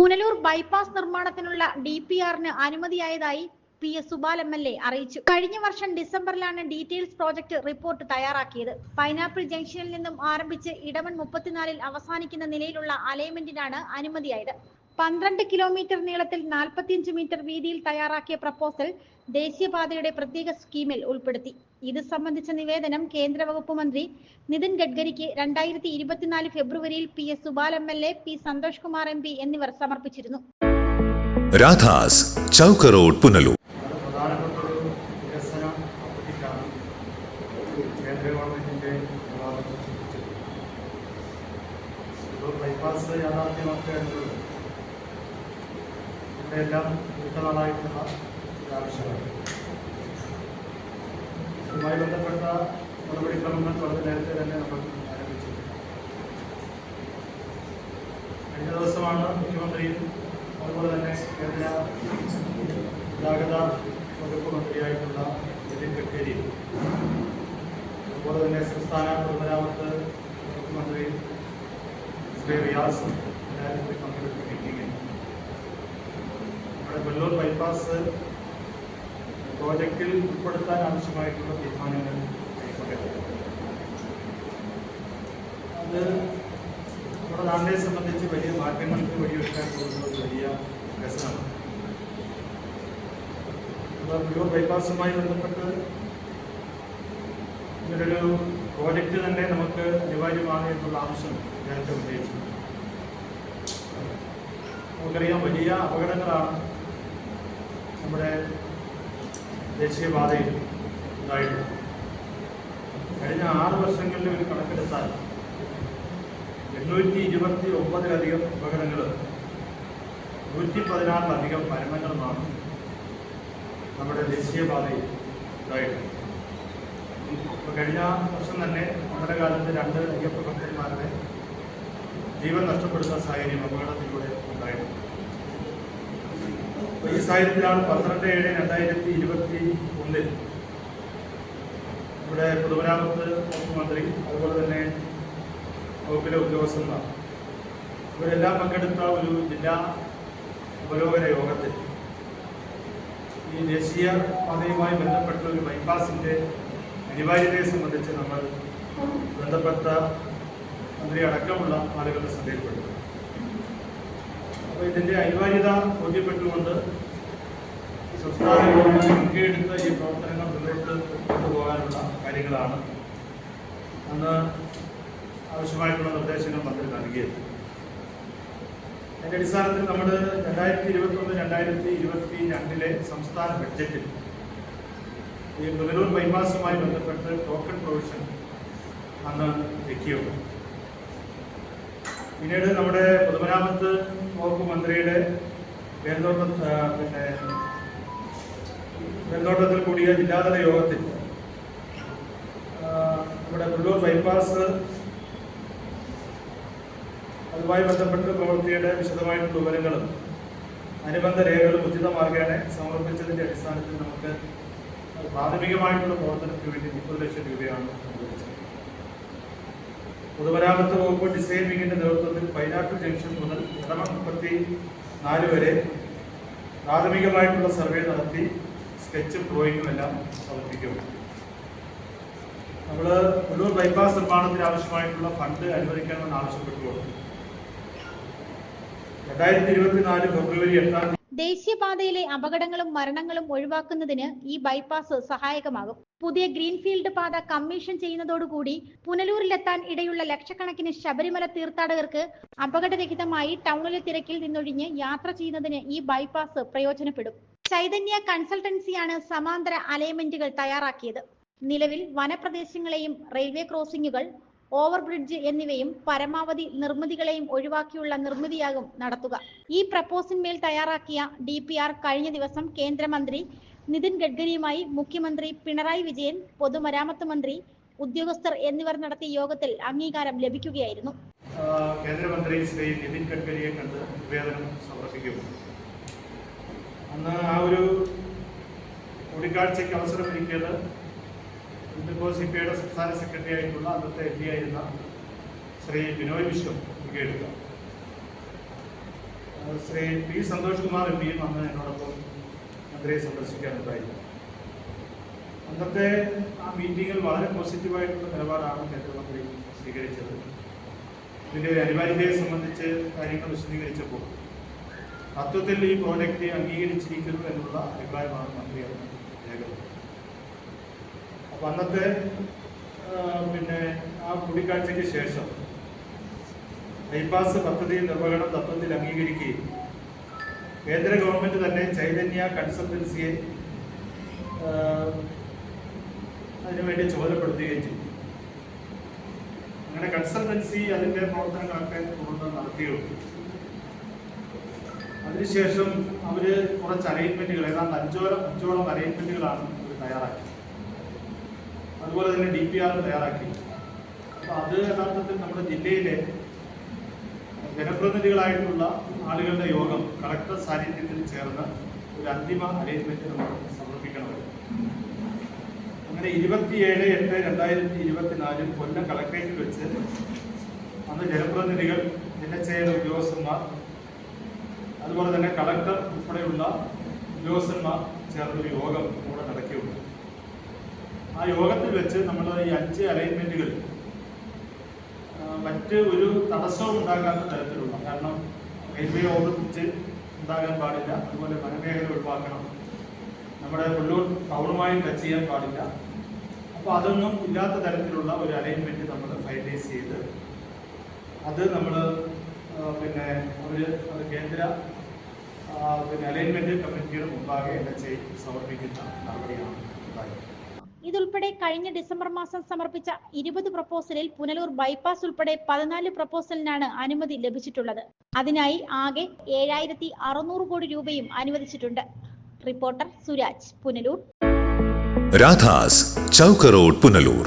Punalur bypass നിർമ്മാണത്തിനുള്ള D P ആറിന് അനുമതിയായതായി P S Supal M L A അറിയിച്ചു. കഴിഞ്ഞ വർഷം ഡിസംബറിലാണ് ഡീറ്റെയിൽസ് പ്രോജക്ട് റിപ്പോർട്ട് തയ്യാറാക്കിയത്. പൈനാപ്പിൾ ജംഗ്ഷനിൽ നിന്നും ആരംഭിച്ച് ഇടവൺ മുപ്പത്തിനാലിൽ അവസാനിക്കുന്ന നിലയിലുള്ള അലൈൻമെന്റിനാണ് അനുമതിയായത്. പന്ത്രണ്ട് കിലോമീറ്റർ നീളത്തിൽ നാൽപ്പത്തിയഞ്ച് മീറ്റർ വീതിയിൽ തയ്യാറാക്കിയ പ്രപ്പോസൽ ദേശീയപാതയുടെ പ്രത്യേക സ്കീമിൽ ഉൾപ്പെടുത്തി. ഇത് സംബന്ധിച്ച നിവേദനം കേന്ദ്ര വകുപ്പ് മന്ത്രി നിതിൻ ഗഡ്കരിക്ക് രണ്ടായിരത്തി ഇരുപത്തിനാല് ഫെബ്രുവരിയിൽ P S Supal M L A P Santhosh Kumar M P എന്നിവർ സമർപ്പിച്ചിരുന്നു. രാധാസ് ചൗക്ക് റോഡ് പുനലൂർ വികസന പദ്ധതിക്കാണ് കേന്ദ്ര ഗവൺമെന്റിന്റെ അനുവാദം ലഭിച്ചത്. ഒരു ബൈപ്പാസ് യാഥാർത്ഥ്യമാക്കുക എന്നുള്ളത് ഇവിടെ എല്ലാം ദീർഘനാളായിട്ടുള്ള ഒരു ആവശ്യമാണ് ഇതുമായി ബന്ധപ്പെട്ട നടപടിക്രമങ്ങൾ വളരെ നേരത്തെ തന്നെ നമ്മൾ ആരംഭിച്ചു. കഴിഞ്ഞ ദിവസമാണ് മുഖ്യമന്ത്രിയും അതുപോലെ തന്നെ കേന്ദ്ര ഗതാഗത വകുപ്പ് മന്ത്രിയായിട്ടുള്ള നിതിൻ ഗഡ്കരി അതുപോലെ തന്നെ സംസ്ഥാന പൊതുമരാമത്ത് വകുപ്പ് മന്ത്രി ശ്രീ റിയാസ് എല്ലാവരും കൂടി പങ്കെടുത്ത മീറ്റിംഗിൽ നമ്മുടെ വെള്ളൂർ ബൈപ്പാസ് പ്രോജക്റ്റിൽ ഉൾപ്പെടുത്താൻ ആവശ്യമായിട്ടുള്ള തീരുമാനങ്ങൾ അത് നമ്മുടെ നാടിനെ സംബന്ധിച്ച് വലിയ മാറ്റങ്ങൾക്ക് വഴിയൊരുക്കാൻ പോകുന്ന ഒരു വലിയ രസമാണ് പുല്ലൂർ ബൈപ്പാസുമായി ബന്ധപ്പെട്ട് ഇങ്ങനൊരു പ്രോജക്റ്റ് തന്നെ നമുക്ക് അനിവാര്യമാണ് എന്നുള്ള ആവശ്യം നേരത്തെ ഉന്നയിച്ചു നമുക്കറിയാം വലിയ അപകടങ്ങളാണ് നമ്മുടെ ദേശീയപാതയിൽ ഉണ്ടായിട്ടുള്ളത് കഴിഞ്ഞ ആറ് വർഷങ്ങളിൽ ഇവർ കണക്കെടുത്താൽ എണ്ണൂറ്റി ഇരുപത്തി ഒമ്പതിലധികം അപകടങ്ങൾ നൂറ്റി പതിനാറിലധികം മരണങ്ങളുമാണ് നമ്മുടെ ദേശീയപാതയിൽ ഉണ്ടായിട്ടുണ്ട് ഇപ്പോൾ കഴിഞ്ഞ വർഷം തന്നെ നമ്മുടെ കാലത്ത് രണ്ട് അയ്യപ്പ ഭക്തന്മാരുടെ ജീവൻ നഷ്ടപ്പെടുന്ന സാഹചര്യം അപകടത്തിലൂടെ ഉണ്ടായിട്ടുണ്ട് ഈ പന്ത്രണ്ട് ഏഴ് രണ്ടായിരത്തി ഇരുപത്തി ഒന്നിൽ ഇവിടെ പൊതുമരാമത്ത് മുഖ്യമന്ത്രി മന്ത്രി അതുപോലെ തന്നെ വകുപ്പിലെ ഉദ്യോഗസ്ഥന്മാർ. ഇവരെല്ലാം പങ്കെടുത്ത ഒരു ജില്ലാ അവലോകന യോഗത്തിൽ ഈ ദേശീയ പാതയുമായി ബന്ധപ്പെട്ട ഒരു ബൈപ്പാസിന്റെ അനിവാര്യതയെ സംബന്ധിച്ച് നമ്മൾ ബന്ധപ്പെട്ട മന്ത്രി അടക്കമുള്ള ആളുകളുടെ ശ്രദ്ധയിൽപ്പെട്ടു അപ്പോൾ ഇതിന്റെ അനിവാര്യത ബോധ്യപ്പെട്ടുകൊണ്ട് സംസ്ഥാന ഗവൺമെന്റ് മുൻകൈയെടുത്ത ഈ പ്രവർത്തനങ്ങൾ മുന്നോട്ട് കൊണ്ടുപോകാനുള്ള കാര്യങ്ങളാണ് അന്ന് ആവശ്യമായിട്ടുള്ള നിർദ്ദേശങ്ങൾ മന്ത്രി നൽകിയത്. അതിന്റെ അടിസ്ഥാനത്തിൽ നമ്മൾ രണ്ടായിരത്തി ഇരുപത്തി ഒന്ന് രണ്ടായിരത്തി ഇരുപത്തി രണ്ടിലെ സംസ്ഥാന ബഡ്ജറ്റിൽ ഈ പുനലൂർ ബൈപ്പാസുമായി ബന്ധപ്പെട്ട് ടോക്കൺ പ്രൊവിഷൻ അന്ന് വെക്കുകയുള്ളൂ പിന്നീട് നമ്മുടെ പൊതുമരാമത്ത് വകുപ്പ് മന്ത്രിയുടെ ആ, പിന്നെ മേൽനോട്ടത്തിൽ കൂടിയ ജില്ലാതല യോഗത്തിൽ നമ്മുടെ കുള്ളൂർ ബൈപ്പാസ് അതുമായി ബന്ധപ്പെട്ട പ്രവൃത്തിയുടെ വിശദമായിട്ടുള്ള വിവരങ്ങളും അനുബന്ധ രേഖകളും ഉചിത മാർഗേണ സമർപ്പിച്ചതിന്റെ അടിസ്ഥാനത്തിൽ നമുക്ക് പ്രാഥമികമായിട്ടുള്ള പ്രവർത്തനത്തിന് വേണ്ടി മുപ്പത് ലക്ഷം രൂപയാണ് പൊതുമരാമത്ത് വകുപ്പ് ഡിസൈൻ വിങ്ങിന്റെ നേതൃത്വത്തിൽ പൈനാപ്പിൾ ജംഗ്ഷൻ മുതൽ ഇടമ മുപ്പത്തി നാല് വരെ പ്രാഥമികമായിട്ടുള്ള സർവേ നടത്തി സ്കെച്ചും ഡ്രോയിങ്ങും എല്ലാം സമർപ്പിക്കും. നമ്മൾ പുല്ലൂർ ബൈപ്പാസ് നിർമ്മാണത്തിന് ആവശ്യമായിട്ടുള്ള ഫണ്ട് അനുവദിക്കണമെന്ന് ആവശ്യപ്പെട്ടുകൊണ്ട് രണ്ടായിരത്തി ഇരുപത്തിനാല് ഫെബ്രുവരി എട്ടാം ദേശീയപാതയിലെ അപകടങ്ങളും മരണങ്ങളും ഒഴിവാക്കുന്നതിന് ഈ ബൈപ്പാസ് സഹായകമാകും. പുതിയ ഗ്രീൻഫീൽഡ് പാത കമ്മീഷൻ ചെയ്യുന്നതോടുകൂടി പുനലൂരിലെത്താൻ ഇടയുള്ള ലക്ഷക്കണക്കിന് ശബരിമല തീർത്ഥാടകർക്ക് അപകടരഹിതമായി ടൗണിലെ തിരക്കിൽ നിന്നൊഴിഞ്ഞ് യാത്ര ചെയ്യുന്നതിന് ഈ ബൈപ്പാസ് പ്രയോജനപ്പെടും. ചൈതന്യ കൺസൾട്ടൻസിയാണ് സമാന്തര അലൈൻമെന്റുകൾ തയ്യാറാക്കിയത്. നിലവിൽ വനപ്രദേശങ്ങളെയും റെയിൽവേ ക്രോസിംഗുകൾ ഓവർബ്രിഡ്ജ് എന്നിവയും പരമാവധി നിർമ്മിതികളെയും ഒഴിവാക്കിയുള്ള നിർമ്മിതിയാകും നടത്തുക. ഈ പ്രപ്പോസിന്മേൽ തയ്യാറാക്കിയ ഡി പി ആർ കഴിഞ്ഞ ദിവസം കേന്ദ്രമന്ത്രി നിതിൻ ഗഡ്കരിയുമായി മുഖ്യമന്ത്രി പിണറായി വിജയൻ പൊതുമരാമത്ത് മന്ത്രി ഉദ്യോഗസ്ഥർ എന്നിവർ നടത്തിയ യോഗത്തിൽ അംഗീകാരം ലഭിക്കുകയായിരുന്നു. കേന്ദ്രമന്ത്രി ശ്രീ നിതിൻ ഗഡ്കരിയെ കണ്ട് നിവേദനം സമർപ്പിക്കും അന്ന് ആ ഒരു കൂടിക്കാഴ്ചയ്ക്ക് അവസരമൊരുക്കിയത് ഇന്ത്യക്കോ സി പി ഐയുടെ സംസ്ഥാന സെക്രട്ടറി ആയിട്ടുള്ള അന്നത്തെ എം പി ആയിരുന്ന ശ്രീ ബിനോയ് വിശ്വം മുൻകൈയെടുത്ത ശ്രീ പി സന്തോഷ് കുമാർ എം പിയും അന്ന് എന്നോടൊപ്പം മന്ത്രിയെ സന്ദർശിക്കാനുണ്ടായിരുന്നു അന്നത്തെ ആ മീറ്റിങ്ങിൽ വളരെ പോസിറ്റീവായിട്ടുള്ള നിലപാടാണ് കേന്ദ്രമന്ത്രി സ്വീകരിച്ചത്. ഇതിന്റെ ഒരു അനിവാര്യതയെ സംബന്ധിച്ച് കാര്യങ്ങൾ വിശദീകരിച്ചപ്പോൾ തത്വത്തിൽ ഈ പ്രോജക്റ്റ് അംഗീകരിച്ചിരിക്കുന്നു എന്നുള്ള അഭിപ്രായമാണ് മന്ത്രി അപ്പൊ അന്നത്തെ പിന്നെ ആ കൂടിക്കാഴ്ചയ്ക്ക് ശേഷം ബൈപ്പാസ് പദ്ധതി നിർവഹണം തത്വത്തിൽ അംഗീകരിക്കുകയും കേന്ദ്ര ഗവൺമെന്റ് തന്നെ ചൈതന്യ കൺസൾട്ടൻസിയെ അതിനുവേണ്ടി ചുമതലപ്പെടുത്തുകയും ചെയ്തു. അങ്ങനെ കൺസൾട്ടൻസി അതിന്റെ പ്രവർത്തനങ്ങളൊക്കെ തുടർന്ന് നടത്തിയുള്ളൂ. അതിനുശേഷം അവർ കുറച്ച് അറേഞ്ച്മെന്റുകൾ ഏതാണ്ട് അഞ്ചോളം അഞ്ചോളം അറേഞ്ച്മെന്റുകളാണ് അവർ തയ്യാറാക്കി അതുപോലെ തന്നെ ഡി പി ആർ തയ്യാറാക്കി. അപ്പോൾ അത് യഥാർത്ഥത്തിൽ നമ്മുടെ ജില്ലയിലെ ജനപ്രതിനിധികളായിട്ടുള്ള ആളുകളുടെ യോഗം കളക്ടർ സാന്നിധ്യത്തിൽ ചേർന്ന് ഒരു അന്തിമ അറേഞ്ച്മെന്റ് നമ്മൾ സമർപ്പിക്കണമായിരുന്നു അങ്ങനെ ഇരുപത്തിയേഴ് എട്ട് രണ്ടായിരത്തി ഇരുപത്തിനാലിൽ കൊല്ലം കളക്ടറേറ്റിൽ വെച്ച് അന്ന് ജനപ്രതിനിധികൾ എൻ എച്ച് എയുടെ ഉദ്യോഗസ്ഥന്മാർ അതുപോലെ തന്നെ കളക്ടർ ഉൾപ്പെടെയുള്ള ഉദ്യോഗസ്ഥന്മാർ ചേർന്നൊരു യോഗം ഇവിടെ നടക്കുകയുണ്ട്. ആ യോഗത്തിൽ വെച്ച് നമ്മൾ ഈ അഞ്ച് അലൈൻമെന്റുകൾ മറ്റ് ഒരു തടസ്സവും ഉണ്ടാകാത്ത തരത്തിലുള്ള കാരണം റെയിൽവേ ഓവർബ്രിഡ്ജ് ഉണ്ടാകാൻ പാടില്ല അതുപോലെ വനമേഖല ഒഴിവാക്കണം നമ്മുടെ ഉള്ളൂർ ടൗണുമായി ടച്ച് ചെയ്യാൻ പാടില്ല അപ്പോൾ അതൊന്നും ഇല്ലാത്ത തരത്തിലുള്ള ഒരു അലൈൻമെന്റ് നമ്മൾ ഫൈനലൈസ് ചെയ്ത് അത് നമ്മൾ പിന്നെ അവർ അത് കേന്ദ്ര പിന്നെ അലൈൻമെന്റ് കമ്മിറ്റിയുടെ മുമ്പാകെ എൻ എച്ച് സമർപ്പിക്കുന്ന നടപടിയാണ് ഉണ്ടായത്. ഇതുൾപ്പെടെ കഴിഞ്ഞ ഡിസംബർ മാസം സമർപ്പിച്ച ഇരുപത് പ്രപ്പോസലിൽ പുനലൂർ ബൈപ്പാസ് ഉൾപ്പെടെ പതിനാല് പ്രപ്പോസലിനാണ് അനുമതി ലഭിച്ചിട്ടുള്ളത്. അതിനായി ആകെ ഏഴായിരത്തി അറുന്നൂറ് കോടി രൂപയും അനുവദിച്ചിട്ടുണ്ട്. റിപ്പോർട്ടർ സുരാജ് പുനലൂർ. രാധാസ് ചൗക്ക് റോഡ് പുനലൂർ.